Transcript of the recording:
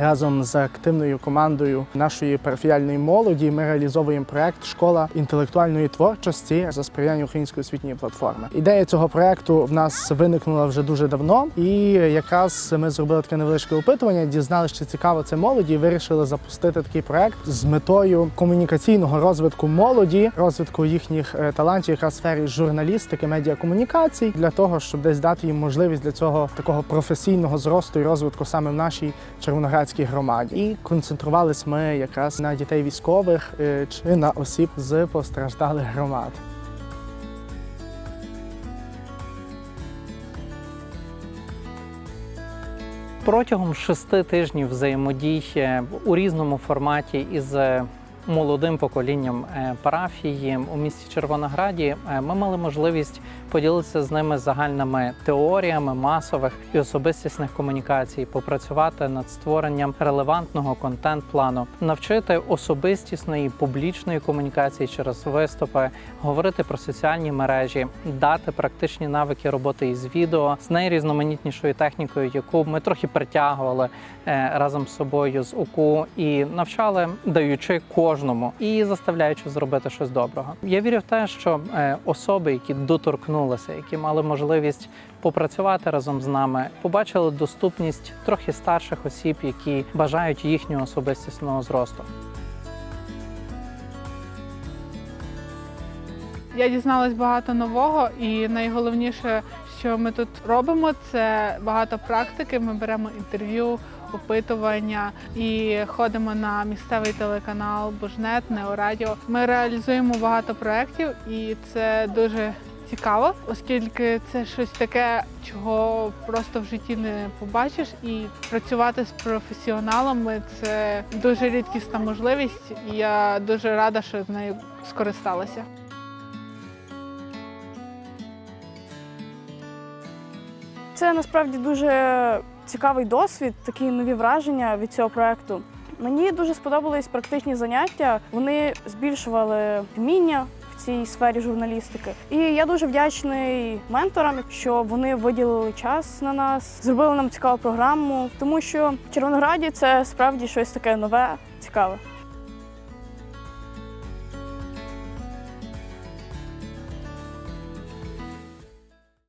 Разом з активною командою нашої парафіяльної молоді ми реалізовуємо проект Школа інтелектуальної творчості за сприяння української освітньої платформи. Ідея цього проекту в нас виникнула вже дуже давно, і якраз ми зробили таке невеличке опитування, дізналися, чи цікаво це молоді, і вирішили запустити такий проект з метою комунікаційного розвитку молоді, розвитку їхніх е, талантів, якраз в сфері журналістики, медіакомунікацій, для того, щоб десь дати їм можливість для цього такого професійного зросту і розвитку саме в нашій червоноградській громаді. І концентрувались ми якраз на дітей військових е, чи на осіб з постраждалих громад. Протягом шести тижнів взаємодії у різному форматі із молодим поколінням е, парафії у місті Червонограді е, ми мали можливість поділитися з ними загальними теоріями масових і особистісних комунікацій, попрацювати над створенням релевантного контент-плану, навчити особистісної публічної комунікації через виступи, говорити про соціальні мережі, дати практичні навики роботи із відео з найрізноманітнішою технікою, яку ми трохи притягували е, разом з собою з УКУ і навчали, даючи кожному і заставляючи зробити щось доброго. Я вірю в те, що е, особи, які доторкнулися, які мали можливість попрацювати разом з нами, побачили доступність трохи старших осіб, які бажають їхнього особистісного зросту. Я дізналась багато нового, і найголовніше, що ми тут робимо, це багато практики. Ми беремо інтерв'ю, опитування і ходимо на місцевий телеканал Божнет, Неорадіо. Ми реалізуємо багато проєктів, і це дуже цікаво, оскільки це щось таке, чого просто в житті не побачиш. І працювати з професіоналами це дуже рідкісна можливість. І я дуже рада, що з нею скористалася. Це насправді дуже цікавий досвід, такі нові враження від цього проекту. Мені дуже сподобались практичні заняття. Вони збільшували вміння в цій сфері журналістики. І я дуже вдячний менторам, що вони виділили час на нас, зробили нам цікаву програму, тому що в Червонограді це справді щось таке нове, цікаве.